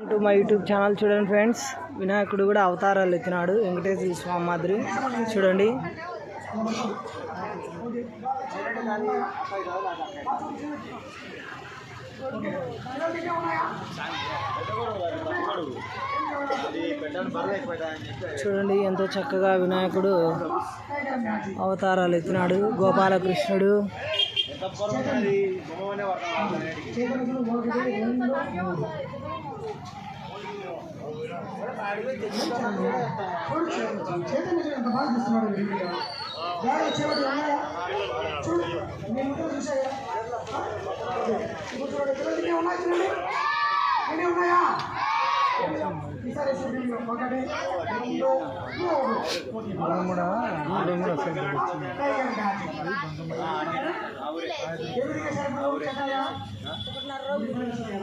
To my YouTube channel చూడండి friends వినాయకుడు కూడా అవతారాలు ఎత్తినాడు. వెంకటేశ్వర స్వామి మాదిరి. చూడండి. చూడండి ఎంతో చక్కగా వినాయకుడు అవతారాలు ఎత్తినాడు. గోపాలకృష్ణుడు. ఎంత బాగా చూస్తున్నాడు వీడియో వచ్చేవాడు ఉన్నాయా చూడు మీ ముందు చూసాయా ఇప్పుడు చూడండి ఇక్కడ ఉన్నాయి చూడండి ఇన్ని ఉన్నాయా ఈసారి ఒకటి రెండు మనం కూడా వీడియో కూడా అసలు వచ్చింది